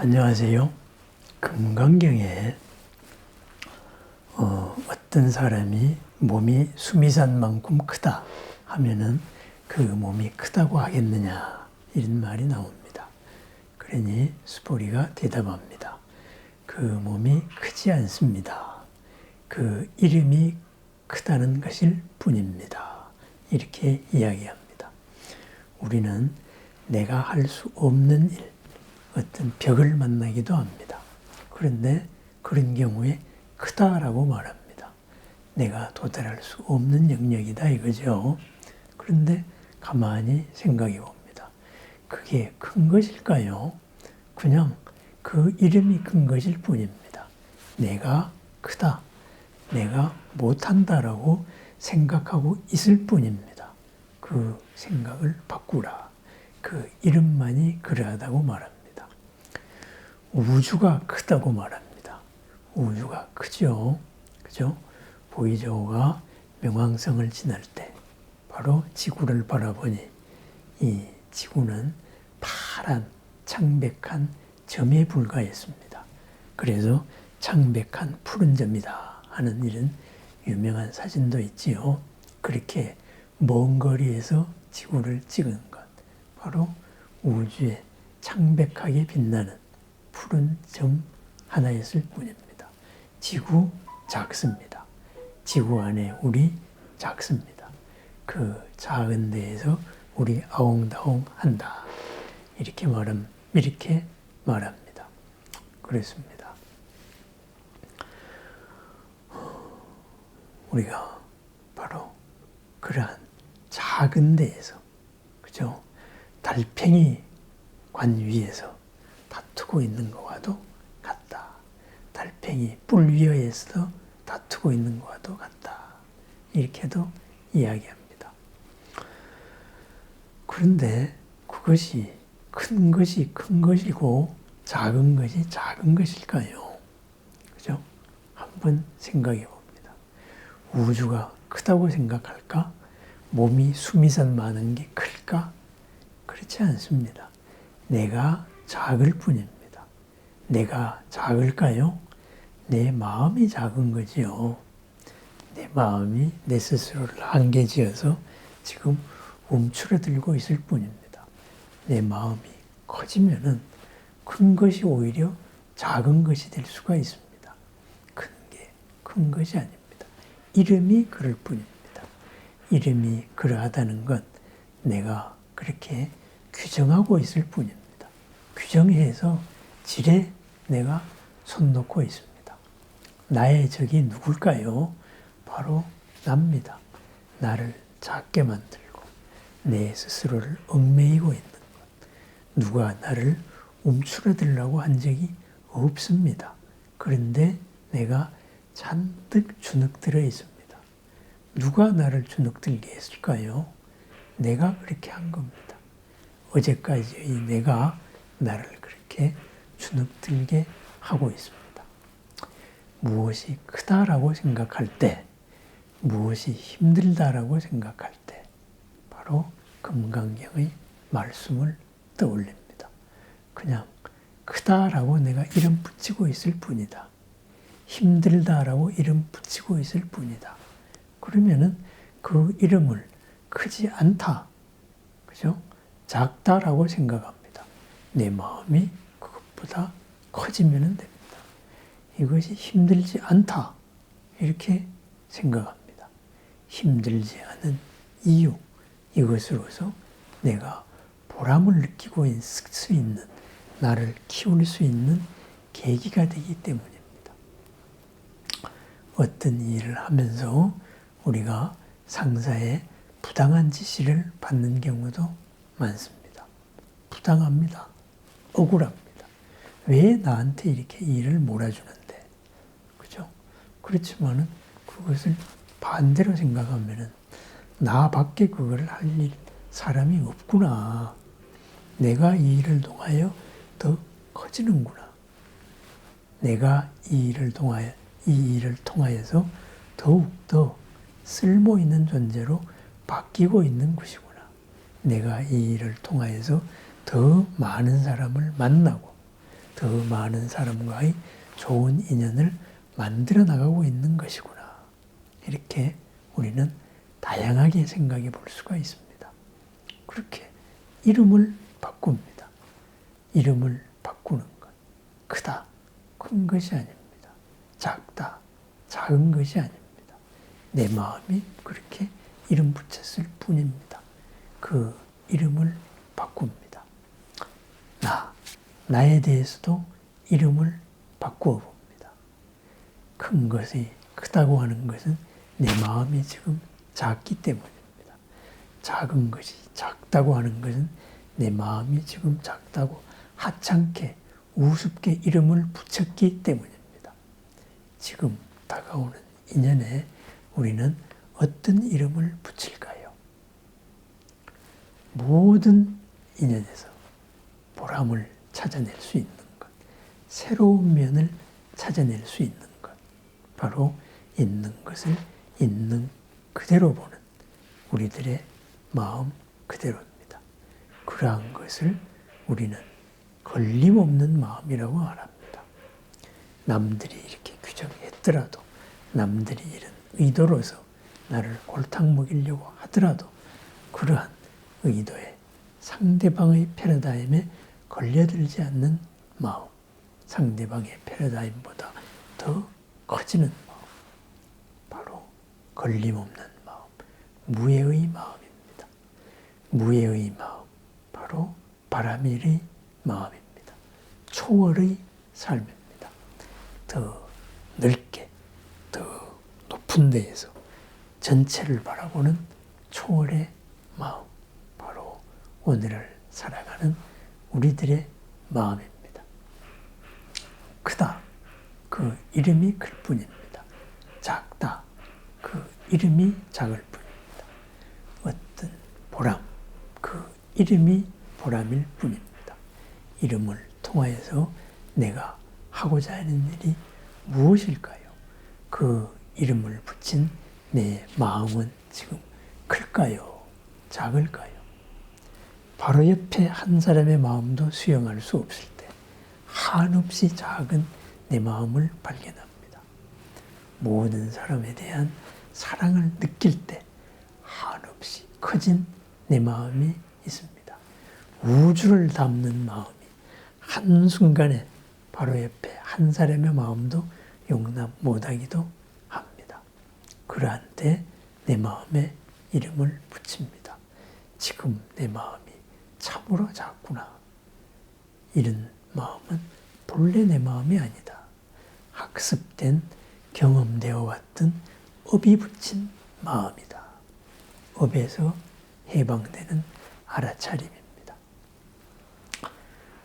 안녕하세요. 금강경에 어, 어떤 사람이 몸이 수미산만큼 크다 하면은 그 몸이 크다고 하겠느냐 이런 말이 나옵니다. 그러니 수보리가 대답합니다. 그 몸이 크지 않습니다. 그 이름이 크다는 것일 뿐입니다. 이렇게 이야기합니다. 우리는 내가 할 수 없는 일, 어떤 벽을 만나기도 합니다. 그런데 그런 경우에 크다라고 말합니다. 내가 도달할 수 없는 영역이다 이거죠. 그런데 가만히 생각해 봅니다. 그게 큰 것일까요? 그냥 그 이름이 큰 것일 뿐입니다. 내가 크다. 내가 못한다라고 생각하고 있을 뿐입니다. 그 생각을 바꾸라. 그 이름만이 그러하다고 말합니다. 우주가 크다고 말합니다. 우주가 크죠. 그죠? 보이저우가 명왕성을 지날 때 바로 지구를 바라보니 이 지구는 파란 창백한 점에 불과했습니다. 그래서 창백한 푸른 점이다 하는 이런 유명한 사진도 있지요. 그렇게 먼 거리에서 지구를 찍은 것 바로 우주에 창백하게 빛나는 푸른 점 하나였을 뿐입니다. 지구 작습니다. 지구 안에 우리 작습니다. 그 작은 데에서 우리 아웅다웅 한다. 이렇게 말함, 이렇게 말합니다. 그렇습니다. 우리가 바로 그러한 작은 데에서, 그죠? 달팽이 관 위에서 다투고 있는 것과도 같다. 달팽이 뿔 위에서 다투고 있는 것과도 같다. 이렇게도 이야기합니다. 그런데 그것이 큰 것이 큰 것이고 작은 것이 작은 것일까요? 그죠? 한번 생각해 봅니다. 우주가 크다고 생각할까? 몸이 수미산 많은 게 클까? 그렇지 않습니다. 내가 작을 뿐입니다. 내가 작을까요? 내 마음이 작은 거지요. 내 마음이 내 스스로를 한계 지어서 지금 움츠러들고 있을 뿐입니다. 내 마음이 커지면은 큰 것이 오히려 작은 것이 될 수가 있습니다. 큰 게 큰 것이 아닙니다. 이름이 그럴 뿐입니다. 이름이 그러하다는 건 내가 그렇게 규정하고 있을 뿐입니다. 규정해서 질에 내가 손 놓고 있습니다. 나의 적이 누굴까요? 바로 납니다. 나를 작게 만들고 내 스스로를 얽매이고 있는 것. 누가 나를 움츠러들라고 한 적이 없습니다. 그런데 내가 잔뜩 주눅들어 있습니다. 누가 나를 주눅들게 했을까요? 내가 그렇게 한 겁니다. 어제까지 내가 나를 그렇게 주눅들게 하고 있습니다. 무엇이 크다라고 생각할 때, 무엇이 힘들다라고 생각할 때, 바로 금강경의 말씀을 떠올립니다. 그냥 크다라고 내가 이름 붙이고 있을 뿐이다. 힘들다라고 이름 붙이고 있을 뿐이다. 그러면은 그 이름을 크지 않다. 그죠? 작다라고 생각합니다. 내 마음이 보다 커지면 됩니다. 이것이 힘들지 않다. 이렇게 생각합니다. 힘들지 않은 이유, 이것으로서 내가 보람을 느끼고 수 있는, 나를 키울 수 있는 계기가 되기 때문입니다. 어떤 일을 하면서 우리가 상사의 부당한 지시를 받는 경우도 많습니다. 부당합니다. 억울합니다. 왜 나한테 이렇게 일을 몰아주는데? 그죠? 그렇지만은 그것을 반대로 생각하면은 나밖에 그걸 할 일, 사람이 없구나. 내가 이 일을 통하여 더 커지는구나. 내가 이 일을 통하여, 이 일을 통하여서 더욱 더 쓸모 있는 존재로 바뀌고 있는 것이구나. 내가 이 일을 통하여서 더 많은 사람을 만나고 더 많은 사람과의 좋은 인연을 만들어 나가고 있는 것이구나. 이렇게 우리는 다양하게 생각해 볼 수가 있습니다. 그렇게 이름을 바꿉니다. 이름을 바꾸는 것. 크다, 큰 것이 아닙니다. 작다, 작은 것이 아닙니다. 내 마음이 그렇게 이름 붙였을 뿐입니다. 그 이름을 바꿉니다. 나, 나에 대해서도 이름을 바꾸어 봅니다. 큰 것이 크다고 하는 것은 내 마음이 지금 작기 때문입니다. 작은 것이 작다고 하는 것은 내 마음이 지금 작다고 하찮게 우습게 이름을 붙였기 때문입니다. 지금 다가오는 인연에 우리는 어떤 이름을 붙일까요? 모든 인연에서 보람을 찾아낼 수 있는 것, 새로운 면을 찾아낼 수 있는 것, 바로 있는 것을 있는 그대로 보는 우리들의 마음 그대로입니다. 그러한 것을 우리는 걸림없는 마음이라고 말합니다. 남들이 이렇게 규정했더라도 남들이 이런 의도로서 나를 골탕 먹이려고 하더라도 그러한 의도에 상대방의 패러다임에 걸려들지 않는 마음, 상대방의 패러다임보다 더 커지는 마음, 바로 걸림없는 마음, 무해의 마음입니다. 무해의 마음, 바로 바라밀의 마음입니다. 초월의 삶입니다. 더 넓게, 더 높은 데에서 전체를 바라보는 초월의 마음, 바로 오늘을 살아가는 우리들의 마음입니다. 크다. 그 이름이 클 뿐입니다. 작다. 그 이름이 작을 뿐입니다. 어떤 보람. 그 이름이 보람일 뿐입니다. 이름을 통하여서 내가 하고자 하는 일이 무엇일까요? 그 이름을 붙인 내 마음은 지금 클까요? 작을까요? 바로 옆에 한 사람의 마음도 수용할 수 없을 때 한없이 작은 내 마음을 발견합니다. 모든 사람에 대한 사랑을 느낄 때 한없이 커진 내 마음이 있습니다. 우주를 담는 마음이 한순간에 바로 옆에 한 사람의 마음도 용납 못하기도 합니다. 그러한 때 내 마음에 이름을 붙입니다. 지금 내 마음이 참으로 작구나. 이런 마음은 본래 내 마음이 아니다. 학습된 경험되어 왔던 업이 붙인 마음이다. 업에서 해방되는 알아차림입니다.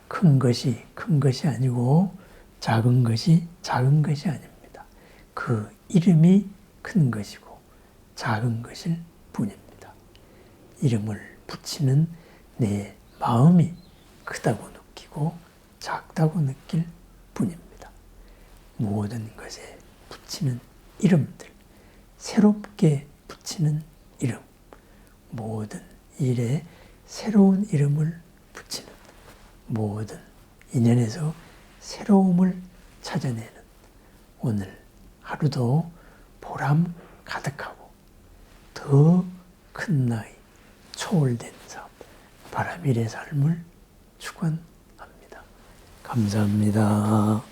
큰 것이 큰 것이 아니고 작은 것이 작은 것이 아닙니다. 그 이름이 큰 것이고 작은 것일 뿐입니다. 이름을 붙이는 내 마음이 크다고 느끼고 작다고 느낄 뿐입니다. 모든 것에 붙이는 이름들, 새롭게 붙이는 이름, 모든 일에 새로운 이름을 붙이는 모든 인연에서 새로움을 찾아내는 오늘 하루도 보람 가득하고 더 큰 나이, 초월된 삶, 바라밀의 삶을 축원합니다. 감사합니다.